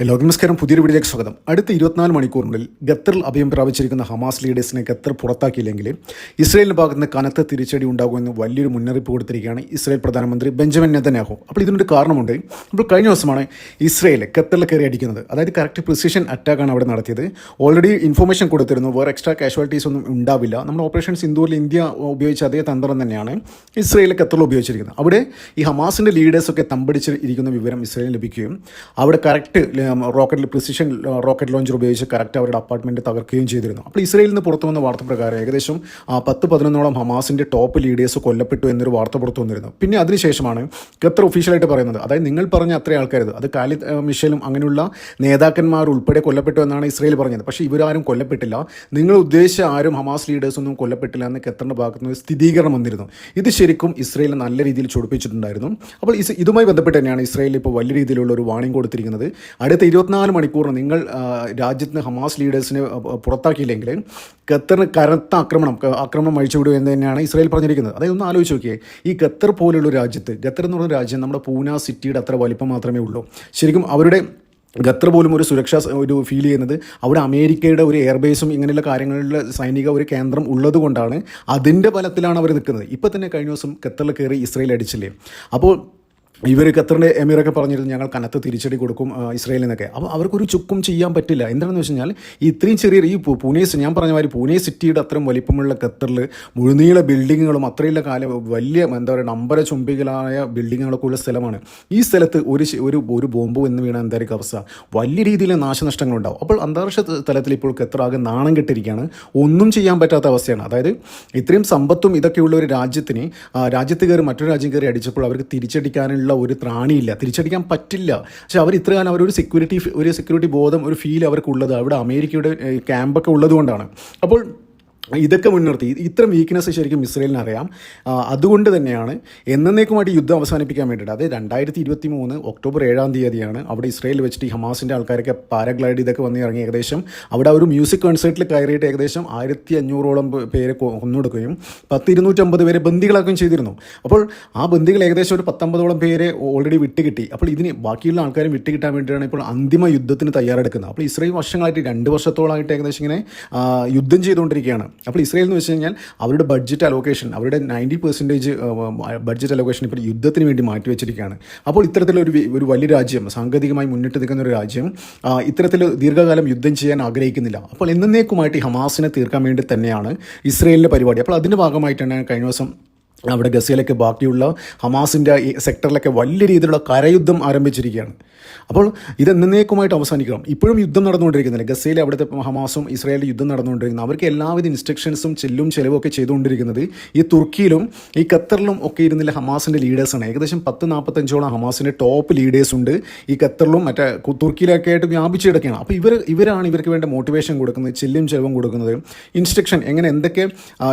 എല്ലാവർക്കും നമസ്കാരം. പുതിയൊരു വീഡിയോയിലേക്ക് സ്വാഗതം. അടുത്ത ഇരുപത്തിനാല് മണിക്കൂറിനുള്ളിൽ ഖത്തറിൽ അഭയം പ്രാപിച്ചിരിക്കുന്ന ഹമാസ് ലീഡേഴ്സിനെ ഖത്തർ പുറത്താക്കിയില്ലെങ്കിൽ ഇസ്രയേലിന്റെ ഭാഗത്ത് നിന്ന് കനത്ത തിരിച്ചടി ഉണ്ടാകുമെന്ന് വലിയൊരു മുന്നറിയിപ്പ് കൊടുത്തിരിക്കുകയാണ് ഇസ്രയേൽ പ്രധാനമന്ത്രി ബെഞ്ചമിൻ നെതന്യാഹു. അപ്പോൾ ഇതിനൊരു കാരണമുണ്ട്. അപ്പോൾ കഴിഞ്ഞ ദിവസമാണ് ഇസ്രയേൽ ഖത്തറിൽ കയറി അടിക്കുന്നത്. അതായത് കറക്റ്റ് പ്രിസിഷൻ അറ്റാക്കാണ് അവിടെ നടത്തിയത്. ഓൾറെഡി ഇൻഫർമേഷൻ കൊടുത്തിരുന്നു. വേറെ എക്സ്ട്രാ കാഷ്വാലിറ്റീസ് ഒന്നും ഉണ്ടാവില്ല. നമ്മുടെ ഓപ്പറേഷൻ സിന്ധുവിൽ ഇന്ത്യ ഉപയോഗിച്ച അതേ തന്ത്രം തന്നെയാണ് ഇസ്രയേൽ ഖത്തറിൽ ഉപയോഗിച്ചിരിക്കുന്നത്. അവിടെ ഈ ഹമാസിന്റെ ലീഡേഴ്സൊക്കെ തമ്പടിച്ചിരിക്കുന്ന വിവരം ഇസ്രയേലിന് ലഭിക്കുകയും അവിടെ correct rocket precision rocket launcher ഉപയോഗിച്ച് കറക്റ്റ് അവരുടെ അപ്പാർട്ട്മെന്റ് തകർക്കുകയും ചെയ്തിരുന്നു. അപ്പോൾ ഇസ്രയേലിൽ നിന്ന് പുറത്തു വന്ന വാർത്ത പ്രകാരം ഏകദേശം പത്ത് പതിനൊന്നോളം ഹമാസിന്റെ ടോപ്പ് ലീഡേഴ്സ് കൊല്ലപ്പെട്ടു എന്നൊരു വാർത്ത പുറത്തു വന്നിരുന്നു. പിന്നെ അതിനുശേഷമാണ് ഖത്തർ ഒഫീഷ്യലായിട്ട് പറയുന്നത്. അതായത് നിങ്ങൾ പറഞ്ഞ അത്രയും ആൾക്കാരത്. അത് കാലിദ് മിഷേലും അങ്ങനെയുള്ള നേതാക്കന്മാർ ഉൾപ്പെടെ കൊല്ലപ്പെട്ടു എന്നാണ് ഇസ്രയേൽ പറഞ്ഞത്. പക്ഷേ ഇവരാരും കൊല്ലപ്പെട്ടില്ല. നിങ്ങൾ ഉദ്ദേശിച്ച ആരും ഹമാസ് ലീഡേഴ്സ് ഒന്നും കൊല്ലപ്പെട്ടില്ല എന്ന് ഖത്തറിന്റെ ഭാഗത്ത് നിന്ന് സ്ഥിരീകരണം വന്നിരുന്നു. ഇത് ശരിക്കും ഇസ്രയേൽ നല്ല രീതിയിൽ ചൊടിപ്പിച്ചിട്ടുണ്ടായിരുന്നു. അപ്പോൾ ഇതുമായി ബന്ധപ്പെട്ട് തന്നെയാണ് ഇസ്രയേൽ ഇപ്പോൾ വലിയ രീതിയിലുള്ള ഒരു വാണിംഗ് കൊടുത്തിരിക്കുന്നത്. അടുത്ത ഇരുപത്തിനാല് മണിക്കൂറിന് നിങ്ങൾ രാജ്യത്തിന് ഹമാസ് ലീഡേഴ്സിനെ പുറത്താക്കിയില്ലെങ്കിൽ ഖത്തറിന് കനത്ത ആക്രമണം ആക്രമണം അഴിച്ചുവിടും എന്ന് തന്നെയാണ് ഇസ്രായേൽ പറഞ്ഞിരിക്കുന്നത്. അതായത് ഒന്ന് ആലോചിച്ച് നോക്കിയേ ഈ ഖത്തർ പോലുള്ള രാജ്യത്ത് ഖത്തർ എന്ന് പറയുന്ന രാജ്യം നമ്മുടെ പൂന സിറ്റിയുടെ അത്ര വലിപ്പം മാത്രമേ ഉള്ളൂ. ശരിക്കും അവരുടെ ഖത്തർ പോലും ഒരു സുരക്ഷാ ഒരു ഫീൽ ചെയ്യുന്നത് അവിടെ അമേരിക്കയുടെ ഒരു എയർബേസും ഇങ്ങനെയുള്ള കാര്യങ്ങളിലുള്ള സൈനിക ഒരു കേന്ദ്രം ഉള്ളതുകൊണ്ടാണ് അതിന്റെ ബലത്തിലാണ് അവർ നിൽക്കുന്നത്. ഇപ്പം തന്നെ കഴിഞ്ഞ ദിവസം ഖത്തറിൽ കയറി ഇസ്രയേൽ അടിച്ചില്ലേ? അപ്പോൾ ഇവർ ഖത്തറിന്റെ എമീറൊക്കെ പറഞ്ഞിരുന്നു ഞങ്ങൾ കനത്ത് തിരിച്ചടി കൊടുക്കും നിന്നൊക്കെ. അപ്പോൾ അവർക്കൊരു ചുക്കും ചെയ്യാൻ പറ്റില്ല. എന്താണെന്ന് വെച്ച് കഴിഞ്ഞാൽ ഇത്രയും ചെറിയ ഈ പൂനെ ഞാൻ പറഞ്ഞ മാതിരി പൂനെ സിറ്റിയുടെ അത്രയും വലിപ്പമുള്ള ഖത്തറിൽ മുഴുനീള ബിൽഡിങ്ങുകളും അത്രയുള്ള കാലം വലിയ എന്താ പറയുക നമ്പര ചുംബികളായ ബിൽഡിങ്ങുകളൊക്കെ ഉള്ള സ്ഥലമാണ്. ഈ സ്ഥലത്ത് ഒരു ഒരു ഒരു ബോംബ് എന്ന് വീണ എന്തായിരിക്കും അവസ്ഥ? വലിയ രീതിയിൽ നാശനഷ്ടങ്ങളുണ്ടാവും. അപ്പോൾ അന്താരാഷ്ട്ര തലത്തിൽ ഇപ്പോൾ ഖത്തർ ആകെ നാണം കെട്ടിരിക്കുകയാണ്. ഒന്നും ചെയ്യാൻ പറ്റാത്ത അവസ്ഥയാണ്. അതായത് ഇത്രയും സമ്പത്തും ഇതൊക്കെയുള്ള ഒരു രാജ്യത്തിന് രാജ്യത്ത് കയറി മറ്റൊരു രാജ്യം കയറി അടിച്ചപ്പോൾ അവർക്ക് തിരിച്ചടിക്കാനുള്ള ഒരു ത്രാണിയില്ല. തിരിച്ചടിക്കാൻ പറ്റില്ല. പക്ഷെ അവർ ഇത്ര കാലം അവരൊരു സെക്യൂരിറ്റി ഒരു സെക്യൂരിറ്റി ബോധം ഒരു ഫീൽ അവർക്കുള്ളത് അവിടെ അമേരിക്കയുടെ ക്യാമ്പൊക്കെ ഉള്ളതുകൊണ്ടാണ് അപ്പോൾ ഇതൊക്കെ മുൻനിർത്തി. ഇത്തരം വീക്ക്നെസ് ശരിക്കും ഇസ്രയേലിന് അറിയാം. അതുകൊണ്ട് തന്നെയാണ് എന്നേക്കുമായിട്ട് യുദ്ധം അവസാനിപ്പിക്കാൻ വേണ്ടിയിട്ട്. അത് രണ്ടായിരത്തി ഇരുപത്തി മൂന്ന് ഒക്ടോബർ ഏഴാം തീയതിയാണ് അവിടെ ഇസ്രയേൽ വെച്ചിട്ട് ഹമാസിന്റെ ആൾക്കാരൊക്കെ പാരഗ്ലൈഡ് ഇതൊക്കെ വന്ന് ഇറങ്ങി. ഏകദേശം അവിടെ ഒരു മ്യൂസിക് കോൺസേർട്ടിൽ കയറിയിട്ട് ഏകദേശം ആയിരത്തി അഞ്ഞൂറോളം പേരെ കൊ- കൊന്നൊടുക്കുകയും പത്ത് ഇരുന്നൂറ്റമ്പത് പേരെ ബന്ദികളാക്കുകയും ചെയ്തിരുന്നു. അപ്പോൾ ആ ബന്ദികൾ ഏകദേശം ഒരു പത്തൊമ്പതോളം പേരെ ഓൾറെഡി വിട്ടുകിട്ടി. അപ്പോൾ ഇതിന് ബാക്കിയുള്ള ആൾക്കാരും വിട്ടുകിട്ടാൻ വേണ്ടിയിട്ടാണ് ഇപ്പോൾ അന്തിമ യുദ്ധത്തിന് തയ്യാറെടുക്കുന്നത്. അപ്പോൾ ഇസ്രയേൽ വർഷങ്ങളായിട്ട് രണ്ട് വർഷത്തോളമായിട്ട് ഏകദേശം ഇങ്ങനെ യുദ്ധം ചെയ്തുകൊണ്ടിരിക്കുകയാണ്. അപ്പോൾ ഇസ്രയേൽ എന്ന് വെച്ച് കഴിഞ്ഞാൽ അവരുടെ ബഡ്ജറ്റ് അലോക്കേഷൻ അവരുടെ നയന്റി പെർസെന്റേജ് ബഡ്ജറ്റ് അലോക്കേഷൻ ഇപ്പോൾ യുദ്ധത്തിന് വേണ്ടി മാറ്റി വെച്ചിരിക്കുകയാണ്. അപ്പോൾ ഇത്തരത്തിലൊരു ഒരു വലിയ രാജ്യം സാങ്കേതികമായി മുന്നിട്ട് നിൽക്കുന്ന ഒരു രാജ്യം ഇത്തരത്തിൽ ദീർഘകാലം യുദ്ധം ചെയ്യാൻ ആഗ്രഹിക്കുന്നില്ല. അപ്പോൾ എന്നേക്കുമായിട്ട് ഹമാസിനെ തീർക്കാൻ വേണ്ടി തന്നെയാണ് ഇസ്രയേലിന്റെ പരിപാടി. അപ്പോൾ അതിന്റെ ഭാഗമായിട്ടാണ് കഴിഞ്ഞ ദിവസം അവിടെ ഗസയിലൊക്കെ ബാക്കിയുള്ള ഹമാസിന്റെ സെക്ടറിലൊക്കെ വലിയ രീതിയിലുള്ള കരയുദ്ധം ആരംഭിച്ചിരിക്കുകയാണ്. അപ്പോൾ ഇത് എന്നേക്കുമായിട്ട് അവസാനിക്കണം. ഇപ്പോഴും യുദ്ധം നടന്നുകൊണ്ടിരിക്കുന്നില്ല. ഗസയിലെ അവിടുത്തെ ഹമാസും ഇസ്രായേലിൽ യുദ്ധം നടന്നുകൊണ്ടിരിക്കുന്നത് അവർക്ക് എല്ലാവിധ ഇൻസ്ട്രക്ഷൻസും ചെല്ലും ചെലവും ഒക്കെ ചെയ്തുകൊണ്ടിരിക്കുന്നത് ഈ തുർക്കിയിലും ഈ ഖത്തറിലും ഒക്കെ ഇരുന്നില്ല ഹമാസിന്റെ ലീഡേഴ്സാണ് ഏകദേശം പത്ത് നാൽപ്പത്തഞ്ചോളം ഹമാസിന്റെ ടോപ്പ് ലീഡേഴ്സ് ഉണ്ട് ഈ ഖത്തറിലും മറ്റേ തുർക്കിയിലൊക്കെ ആയിട്ട് വ്യാപിച്ചു കിടക്കുകയാണ് അപ്പോൾ ഇവർ ഇവരാണ് ഇവർക്ക് വേണ്ട മോട്ടിവേഷൻ കൊടുക്കുന്നത് ചെല്ലും ചെലവും കൊടുക്കുന്നത്. ഇൻസ്ട്രക്ഷൻ എങ്ങനെ എന്തൊക്കെ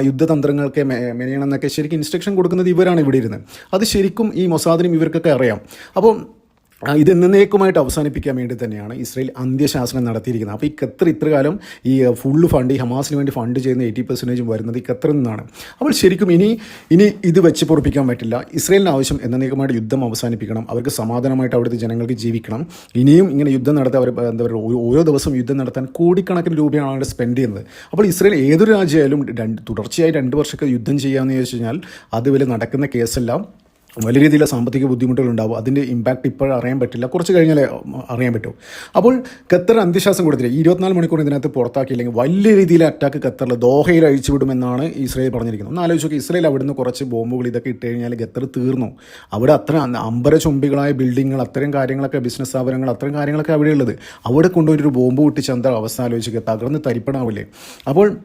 യുദ്ധതന്ത്രങ്ങൾക്ക് മെനയണം എന്നൊക്കെ ശരിക്കും ഇൻസ്ട്രക്ഷൻ കൊടുക്കുന്നത് ഇവരാണ് ഇവിടെ ഇരുന്ന്. അത് ശരിക്കും ഈ മൊസാദിനും ഇവർക്കൊക്കെ അറിയാം. അപ്പോൾ ആ, ഇത് എന്നേക്കുമായിട്ട് അവസാനിപ്പിക്കാൻ വേണ്ടി തന്നെയാണ് ഇസ്രയേൽ അന്ത്യശാസനം നടത്തിയിരിക്കുന്നത്. അപ്പോൾ ഈ ഖത്തർ ഇത്രകാലം ഈ ഫുള്ള് ഫണ്ട് ഈ ഹമാസിന് വേണ്ടി ഫണ്ട് ചെയ്യുന്ന എയ്റ്റി പെർസെന്റേജും വരുന്നത് ഈ ഖത്തറിൽ നിന്നാണ്. അപ്പോൾ ശരിക്കും ഇനി ഇനി ഇത് വെച്ച് പൊറപ്പിക്കാൻ പറ്റില്ല. ഇസ്രയേലിന് ആവശ്യം എന്നേക്കുമായിട്ട് യുദ്ധം അവസാനിപ്പിക്കണം. അവർക്ക് സമാധാനമായിട്ട് അവിടുത്തെ ജനങ്ങൾക്ക് ജീവിക്കണം. ഇനിയും ഇങ്ങനെ യുദ്ധം നടത്താൻ അവർ എന്താ പറയുക ഓരോ- ദിവസം യുദ്ധം നടത്താൻ കോടിക്കണക്കിന് രൂപയാണ് അവിടെ സ്പെൻഡ് ചെയ്യുന്നത്. അപ്പോൾ ഇസ്രയേൽ ഏതൊരു രാജ്യമായാലും രണ്ട് തുടർച്ചയായി രണ്ട് വർഷമൊക്കെ യുദ്ധം ചെയ്യാമെന്ന് ചോദിച്ചു കഴിഞ്ഞാൽ വലിയ നടക്കുന്ന കേസല്ല വലിയ രീതിയിലുള്ള സാമ്പത്തിക ബുദ്ധിമുട്ടുകൾ ഉണ്ടാവും അതിന്റെ ഇമ്പാക്റ്റ് ഇപ്പോൾ അറിയാൻ പറ്റില്ല. കുറച്ച് കഴിഞ്ഞാലേ അറിയാൻ പറ്റും. അപ്പോൾ ഖത്തർ അന്ത്യശ്വാസം കൊടുത്തില്ല? ഇരുപത്തിനാല് മണിക്കൂർ ഇതിനകത്ത് പുറത്താക്കിയില്ലെങ്കിൽ വലിയ രീതിയിൽ അറ്റാക്ക് ഖത്തറിൽ ദോഹയിൽ അഴിച്ചുവിടുമെന്നാണ് ഇസ്രയേൽ പറഞ്ഞിരിക്കുന്നത്. ഒന്ന് ആലോചിച്ച് നോക്കി. ഇസ്രയേൽ അവിടുന്ന് കുറച്ച് ബോംബുകൾ ഇതൊക്കെ ഇട്ട് കഴിഞ്ഞാൽ ഖത്തർ തീർന്നു. അവിടെ അത്ര അമ്പര ചുംബികളായ ബിൽഡിങ്ങുകൾ അത്തരം കാര്യങ്ങളൊക്കെ ബിസിനസ് സ്ഥാപനങ്ങൾ അത്തരം കാര്യങ്ങളൊക്കെ അവിടെയുള്ളത്. അവിടെ കൊണ്ടുപോയി ഒരു ബോംബ് പൊട്ടിച്ച് എന്താ അവസ്ഥ ആലോചിക്കുക തകർന്ന് തരിപ്പണാവില്ലേ? അപ്പോൾ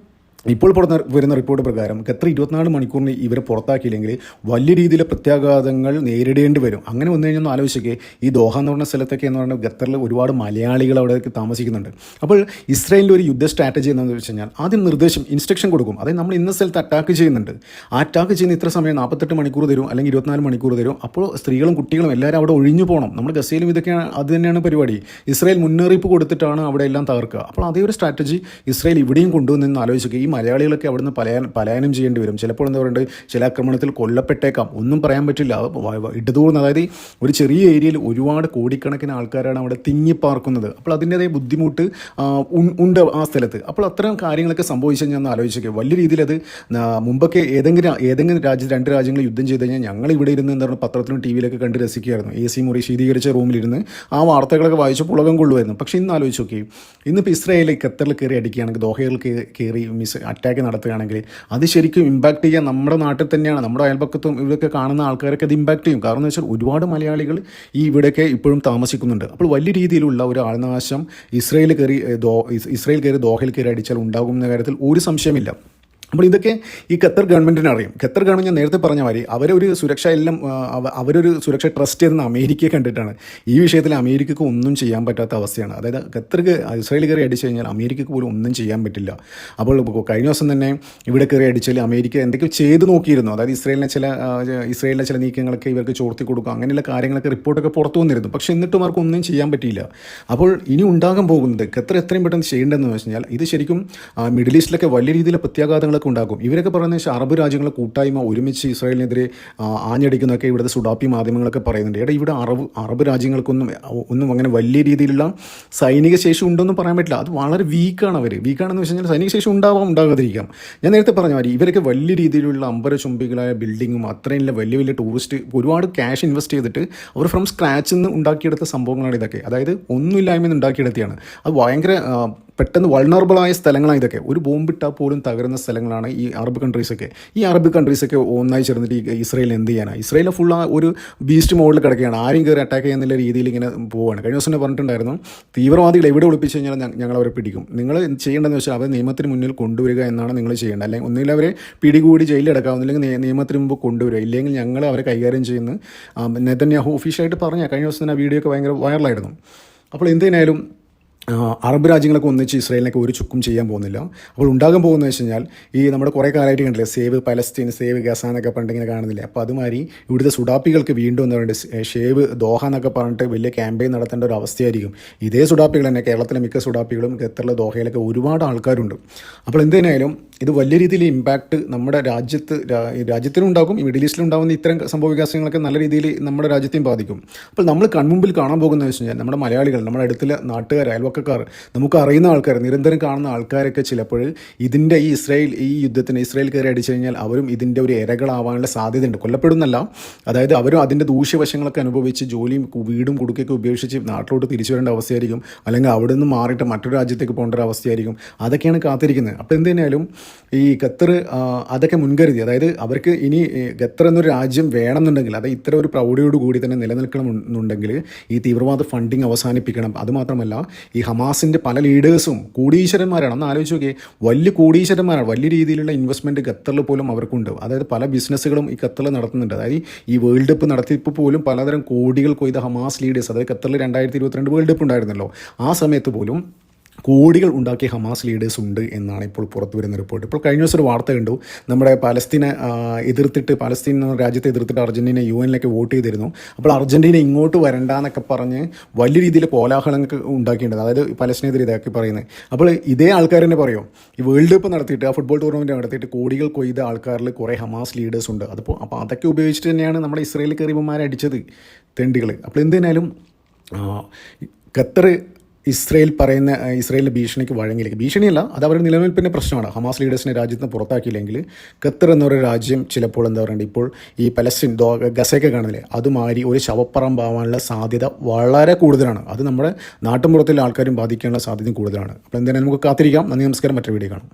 ഇപ്പോൾ പുറത്ത് വരുന്ന റിപ്പോർട്ട് പ്രകാരം ഖത്തർ ഇരുപത്തിനാല് മണിക്കൂറിന് ഇവരെ പുറത്താക്കിയില്ലെങ്കിൽ വലിയ രീതിയിലെ പ്രത്യാഘാതങ്ങൾ നേരിടേണ്ടി വരും. അങ്ങനെ വന്നു കഴിഞ്ഞാൽ ആലോചിക്കേ ഈ ദോഹ എന്ന് പറഞ്ഞ സ്ഥലത്തൊക്കെ എന്ന് പറഞ്ഞാൽ ഖത്തറിൽ ഒരുപാട് മലയാളികൾ അവിടെ താമസിക്കുന്നുണ്ട്. അപ്പോൾ ഇസ്രായേലിന്റെ ഒരു യുദ്ധ സ്ട്രാറ്റജി എന്താണെന്ന് വെച്ച് കഴിഞ്ഞാൽ ആദ്യം നിർദ്ദേശം ഇൻസ്ട്രക്ഷൻ കൊടുക്കും. അതായത് നമ്മൾ ഇന്ന സ്ഥലത്ത് അറ്റാക്ക് ചെയ്യുന്നുണ്ട്. ആ അറ്റാക്ക് ചെയ്യുന്ന ഇത്ര സമയം നാൽപ്പത്തെട്ട് മണിക്കൂർ തരും അല്ലെങ്കിൽ ഇരുപത്തിനാല് മണിക്കൂർ തരും. അപ്പോൾ സ്ത്രീകളും കുട്ടികളും എല്ലാവരും അവിടെ ഒഴിഞ്ഞു പോകണം നമ്മൾ ഗസയിലും ഇതൊക്കെയാണ് അത് തന്നെയാണ് പരിപാടി. ഇസ്രായേൽ മുന്നറിയിപ്പ് കൊടുത്തിട്ടാണ് അവിടെ എല്ലാം തകർക്കുക. അപ്പോൾ അതേ ഒരു സ്ട്രാറ്റജി ഇസ്രായേൽ ഇവിടെയും കൊണ്ടുവന്നെന്ന് ആലോചിക്കുക മലയാളികളൊക്കെ അവിടുന്ന് പലായനം പലായനം ചെയ്യേണ്ടി വരും. ചിലപ്പോൾ എന്താ പറയുന്നത് ചില ആക്രമണത്തിൽ കൊല്ലപ്പെട്ടേക്കാം. ഒന്നും പറയാൻ പറ്റില്ല. ഇടതൂർന്ന് അതായത് ഒരു ചെറിയ ഏരിയയിൽ ഒരുപാട് കോടിക്കണക്കിന് ആൾക്കാരാണ് അവിടെ തിങ്ങിപ്പാർക്കുന്നത്. അപ്പോൾ അതിന്റെതായ ബുദ്ധിമുട്ട് ഉണ്ട് ആ സ്ഥലത്ത്. അപ്പോൾ അത്തരം കാര്യങ്ങളൊക്കെ സംഭവിച്ചു ഞാൻ ആലോചിക്കുക വലിയ രീതിയിൽ അത് മുമ്പൊക്കെ ഏതെങ്കിലും ഏതെങ്കിലും രാജ്യ രണ്ട് രാജ്യങ്ങൾ യുദ്ധം ചെയ്ത് കഴിഞ്ഞാൽ ഞങ്ങൾ ഇവിടെ ഇരുന്ന് എന്താ പറയുക പത്രത്തിലും ടി വിയിലൊക്കെ കണ്ട് രസിക്കുകയായിരുന്നു. എ സി മുറി ശീതീകരിച്ച റൂമിലിരുന്ന് ആ വാർത്തകളൊക്കെ വായിച്ചു പുളകം കൊള്ളുമായിരുന്നു. പക്ഷേ ഇന്ന് ആലോചിച്ച് നോക്കി ഇന്നിപ്പോൾ ഇസ്രായേൽ ഖത്തറിൽ കയറി അടിക്കുകയാണെങ്കിൽ ദോഹയിൽ കയറി മിസ് അറ്റാക്ക് നടത്തുകയാണെങ്കിൽ അത് ശരിക്കും ഇമ്പാക്ട് ചെയ്യാൻ നമ്മുടെ നാട്ടിൽ തന്നെയാണ്. നമ്മുടെ അയൽപക്കത്തും ഇവിടെയൊക്കെ കാണുന്ന ആൾക്കാരൊക്കെ അത് ഇമ്പാക്ട് ചെയ്യും. കാരണം എന്ന് വെച്ചാൽ ഒരുപാട് മലയാളികൾ ഈ ഇവിടെയൊക്കെ ഇപ്പോഴും താമസിക്കുന്നുണ്ട്. അപ്പോൾ വലിയ രീതിയിലുള്ള ഒരു ആൾനാശം ഇസ്രയേൽ കയറി ഇസ്രയേൽ കയറി ദോഹയിൽ കയറി അടിച്ചാൽ ഉണ്ടാകും എന്ന കാര്യത്തിൽ ഒരു സംശയമില്ല. അപ്പോൾ ഇതൊക്കെ ഈ ഖത്തർ ഗവൺമെന്റിന് അറിയും. ഖത്തർ ഗവൺമെന്റ് ഞാൻ നേരത്തെ പറഞ്ഞ മാതിരി അവരൊരു സുരക്ഷ എല്ലാം അവരൊരു സുരക്ഷ ട്രസ്റ്റ് ചെയ്യുന്ന അമേരിക്കയെ കണ്ടിട്ടാണ്. ഈ വിഷയത്തിൽ അമേരിക്കക്ക് ഒന്നും ചെയ്യാൻ പറ്റാത്ത അവസ്ഥയാണ്. അതായത് ഖത്തർക്ക് ഇസ്രായേൽ കയറി അടിച്ചു കഴിഞ്ഞാൽ അമേരിക്കക്ക് പോലും ഒന്നും ചെയ്യാൻ പറ്റില്ല. അപ്പോൾ കഴിഞ്ഞ ദിവസം തന്നെ ഇവിടെ കയറി അടിച്ചാൽ അമേരിക്ക എന്തൊക്കെയോ ചെയ്ത് നോക്കിയിരുന്നു. അതായത് ഇസ്രായേലിനെ ചില ഇസ്രായേലിലെ ചില നീക്കങ്ങളൊക്കെ ഇവർക്ക് ചോർത്തി കൊടുക്കുക അങ്ങനെയുള്ള കാര്യങ്ങളൊക്കെ റിപ്പോർട്ടൊക്കെ പുറത്തു വന്നിരുന്നു. പക്ഷേ എന്നിട്ടും അവർക്ക് ഒന്നും ചെയ്യാൻ പറ്റിയില്ല. അപ്പോൾ ഇനി ഉണ്ടാകാൻ പോകുന്നത് ഖത്തർ എത്രയും പെട്ടെന്ന് ചെയ്യേണ്ടതെന്ന് വെച്ച് കഴിഞ്ഞാൽ ഇത് ശരിക്കും മിഡിൽ ഈസ്റ്റിലൊക്കെ വലിയ രീതിയിലെ പ്രത്യാഘാതങ്ങളൊക്കെ ഉണ്ടാക്കും ഇവരൊക്കെ പറയുന്നത് അറബ് രാജ്യങ്ങളെ കൂട്ടായ്മ ഒരുമിച്ച് ഇസ്രായേലിനെതിരെ ആഞ്ഞടിക്കുന്നൊക്കെ ഇവിടുത്തെ സുഡാപ്പി മാധ്യമങ്ങളൊക്കെ പറയുന്നുണ്ട്. എടാ ഇവിടെ അറബ് അറബ് രാജ്യങ്ങൾക്കൊന്നും ഒന്നും അങ്ങനെ വലിയ രീതിയിലുള്ള സൈനിക ശേഷി ഉണ്ടെന്ന് പറയാൻ പറ്റില്ല. അത് വളരെ വീക്കാണ് അവർ വീക്കാണെന്ന് വെച്ച് കഴിഞ്ഞാൽ സൈനിക ശേഷി ഉണ്ടാവാം ഉണ്ടാകാതിരിക്കാം. ഞാൻ നേരത്തെ പറഞ്ഞ മാതിരി ഇവരൊക്കെ വലിയ രീതിയിലുള്ള അമ്പരചുംബികളായ ബിൽഡിങ്ങും അത്രയും വലിയ വലിയ ടൂറിസ്റ്റ് ഒരുപാട് ക്യാഷ് ഇൻവെസ്റ്റ് ചെയ്തിട്ട് അവർ ഫ്രം സ്ക്രാച്ചിൽ നിന്ന് ഉണ്ടാക്കിയെടുത്ത സംഭവങ്ങളാണ് ഇതൊക്കെ. അതായത് ഒന്നുമില്ലായ്മ ഉണ്ടാക്കിയെടുത്തിയാണ് അത് ഭയങ്കര പെട്ടെന്ന് വൾണറബിളായ സ്ഥലങ്ങളാണ് ഇതൊക്കെ. ഒരു ബോംബിട്ടാൽ പോലും തകരുന്ന സ്ഥലങ്ങളാണ് ഈ അറബ് കൺട്രീസൊക്കെ ഈ അറബ് കൺട്രീസൊക്കെ ഒന്നായി ചേർന്നിട്ട് ഈ ഇസ്രായേൽ എന്ത് ചെയ്യാനാണ് ഇസ്രയേലിൽ ഫുൾ ആ ഒരു ബീസ്റ്റ് മോഡിൽ കിടക്കുകയാണ്. ആരും കയറി അറ്റാക്ക് ചെയ്യുന്ന രീതിയിൽ ഇങ്ങനെ പോവുകയാണ് കഴിഞ്ഞ ദിവസം തന്നെ പറഞ്ഞിട്ടുണ്ടായിരുന്നു തീവ്രവാദികൾ എവിടെ ഒളിപ്പിച്ച് കഴിഞ്ഞാൽ ഞങ്ങൾ അവരെ പിടിക്കും. നിങ്ങൾ ചെയ്യേണ്ടതെന്ന് വെച്ചാൽ അവരെ നിയമത്തിന് മുന്നിൽ കൊണ്ടുവരിക എന്നാണ് നിങ്ങൾ ചെയ്യേണ്ടത്. അല്ലെങ്കിൽ ഒന്നുകിൽ അവരെ പിടികൂടി ഒന്നില്ലെങ്കിൽ നിയ- നിയമത്തിന് മുമ്പ് കൊണ്ടുവരിക. ഇല്ലെങ്കിൽ ഞങ്ങൾ അവരെ കൈകാര്യം ചെയ്യുന്നു നെതന്യാഹു ഒഫീഷ്യലായിട്ട് പറഞ്ഞാൽ കഴിഞ്ഞ ദിവസം തന്നെ ആ വീഡിയോ ഒക്കെ ഭയങ്കര വൈറലായിരുന്നു അപ്പോൾ എന്തിനായാലും അറബ് രാജ്യങ്ങളൊക്കെ ഒന്നിച്ച് ഇസ്രായേലിനൊക്കെ ഒരു ചുക്കും ചെയ്യാൻ പോകുന്നില്ല. അപ്പോൾ ഉണ്ടാകാൻ പോകുന്നത് വെച്ച് കഴിഞ്ഞാൽ ഈ നമ്മുടെ കുറേ കാലമായിട്ട് കണ്ടില്ലേ സേവ് പലസ്തീൻ സേവ് ഗസ എന്നൊക്കെ പണ്ടിങ്ങനെ കാണുന്നില്ല? അപ്പോൾ അതുമാതിരി ഇവിടുത്തെ സുഡാപ്പികൾക്ക് വീണ്ടും എന്താ പറയുക ഷേവ് ദോഹ എന്നൊക്കെ പറഞ്ഞിട്ട് വലിയ ക്യാമ്പയിൻ നടത്തേണ്ട ഒരു അവസ്ഥയായിരിക്കും. ഇതേ സുഡാപ്പികൾ തന്നെ കേരളത്തിലെ മിക്ക സുഡാപ്പികളും ഖത്തറിലെ ദോഹയിലൊക്കെ ഒരുപാട് ആൾക്കാരുണ്ട്. അപ്പോൾ എന്തിനായാലും ഇത് വലിയ രീതിയിൽ ഇമ്പാക്റ്റ് നമ്മുടെ രാജ്യത്ത് രാ- ഈ മിഡിൽ ഈസ്റ്റിലും ഉണ്ടാകുന്ന ഇത്തരം സംഭവ വികാസങ്ങളൊക്കെ നല്ല രീതിയിൽ നമ്മുടെ രാജ്യത്തെയും ബാധിക്കും. അപ്പോൾ നമ്മൾ കൺമുമ്പിൽ കാണാൻ പോകുന്ന വെച്ച് കഴിഞ്ഞാൽ നമ്മുടെ മലയാളികൾ നമ്മുടെ അടുത്തുള്ള നാട്ടുകാർ അയൽവക്കക്കാർ നമുക്ക് അറിയുന്ന ആൾക്കാർ നിരന്തരം കാണുന്ന ആൾക്കാരൊക്കെ ചിലപ്പോൾ ഇതിന്റെ ഈ ഇസ്രായേൽ ഈ യുദ്ധത്തിന് ഇസ്രായേൽ കയറി അടിച്ചു കഴിഞ്ഞാൽ അവരും ഇതിന്റെ ഒരു ഇരകളാവാനുള്ള സാധ്യതയുണ്ട്. കൊല്ലപ്പെടുന്നല്ല. അതായത് അവരും അതിന്റെ ദൂഷ്യവശങ്ങളൊക്കെ അനുഭവിച്ച് ജോലിയും വീടും കുടുക്കൊക്കെ ഉപേക്ഷിച്ച് നാട്ടിലോട്ട് തിരിച്ചു വരേണ്ട അവസ്ഥയായിരിക്കും. അല്ലെങ്കിൽ അവിടെ നിന്ന് മാറിയിട്ട് മറ്റൊരു രാജ്യത്തേക്ക് പോകേണ്ട ഒരു അവസ്ഥയായിരിക്കും. അതൊക്കെയാണ് കാത്തിരിക്കുന്നത്. അപ്പോൾ എന്ത് തന്നെയാലും ഈ ഖത്തർ അതൊക്കെ മുൻകരുതി. അതായത് അവർക്ക് ഇനി ഖത്തർ എന്നൊരു രാജ്യം വേണമെന്നുണ്ടെങ്കിൽ അത് ഇത്ര ഒരു പ്രൗഢിയോട് കൂടി തന്നെ നിലനിൽക്കണം എന്നുണ്ടെങ്കിൽ ഈ തീവ്രവാദ ഫണ്ടിങ് അവസാനിപ്പിക്കണം. അതുമാത്രമല്ല ഈ ഹമാസിന്റെ പല ലീഡേഴ്സും കോടീശ്വരന്മാരാണ്. ഒന്ന് ആലോചിച്ച് നോക്കിയേ വലിയ കോടീശ്വരന്മാരാണ്. വലിയ രീതിയിലുള്ള ഇൻവെസ്റ്റ്മെന്റ് ഖത്തറിൽ പോലും അവർക്കുണ്ട്. അതായത് പല ബിസിനസ്സുകളും ഈ ഖത്തറിൽ നടത്തുന്നുണ്ട്. അതായത് ഈ വേൾഡ് കപ്പ് നടത്തിയപ്പോൾ പോലും പലതരം കോടികൾ കൊയ്ത ഹമാസ് ലീഡേഴ്സ് അതായത് ഖത്തറിൽ രണ്ടായിരത്തി ഇരുപത്തിരണ്ട് വേൾഡ് കപ്പ് ഉണ്ടായിരുന്നല്ലോ. ആ സമയത്ത് പോലും കോടികൾ ഉണ്ടാക്കിയ ഹമാസ് ലീഡേഴ്സ് ഉണ്ട് എന്നാണ് ഇപ്പോൾ പുറത്തു വരുന്ന റിപ്പോർട്ട് ഇപ്പോൾ കഴിഞ്ഞ ദിവസം ഒരു വാർത്ത കണ്ടു. നമ്മുടെ പലസ്തീനെ എതിർത്തിട്ട് പലസ്തീൻ രാജ്യത്തെ എതിർത്തിട്ട് അർജന്റീന യു എനിലേക്ക് വോട്ട് ചെയ്തിരുന്നു. അപ്പോൾ അർജന്റീന ഇങ്ങോട്ട് വരണ്ട എന്നൊക്കെ പറഞ്ഞ് വലിയ രീതിയിൽ കോലാഹലങ്ങൾ ഉണ്ടാക്കിയിട്ടുണ്ട്. അതായത് പലസ്തീനെതിരെ ഇതാക്കി പറയുന്നത്. അപ്പോൾ ഇതേ ആൾക്കാർ തന്നെ പറയും ഈ വേൾഡ് കപ്പ് നടത്തിയിട്ട് ആ ഫുട്ബോൾ ടൂർണമെന്റ് നടത്തിയിട്ട് കോടികൾ കൊയ്ത ആൾക്കാരിൽ കുറേ ഹമാസ് ലീഡേഴ്സ് ഉണ്ട്. അതിപ്പോൾ അപ്പോൾ അതൊക്കെ ഉപയോഗിച്ചിട്ട് തന്നെയാണ് നമ്മുടെ ഇസ്രായേൽ കയറിയന്മാരെ അടിച്ചത് തെണ്ടികൾ അപ്പോൾ എന്തിനാലും ഖത്തർ ഇസ്രയേൽ പറയുന്ന ഇസ്രയേലിന്റെ ഭീഷണിക്ക് വഴങ്ങിയില്ലെങ്കിൽ ഭീഷണിയല്ല അത് അവരുടെ നിലനിൽപ്പിന്റെ പ്രശ്നമാണ്. ഹമാസ് ലീഡേഴ്സിനെ രാജ്യത്ത് നിന്ന് പുറത്താക്കിയില്ലെങ്കിൽ ഖത്തർ എന്നൊരു രാജ്യം ചിലപ്പോൾ എന്താ പറയുക ഇപ്പോൾ ഈ പലസ്തീൻ ദോ ഗസയൊക്കെ കാണുന്നില്ലേ അതുമാതിരി ഒരു ശവപ്പറമ്പാവാനുള്ള സാധ്യത വളരെ കൂടുതലാണ്. അത് നമ്മുടെ നാട്ടുമ്പുറത്തിലെ ആൾക്കാരും ബാധിക്കാനുള്ള സാധ്യത കൂടുതലാണ്. അപ്പോൾ എന്തായാലും നമുക്ക് കാത്തിരിക്കാം. നന്ദി നമസ്കാരം. മറ്റൊരു വീഡിയോ കാണാം.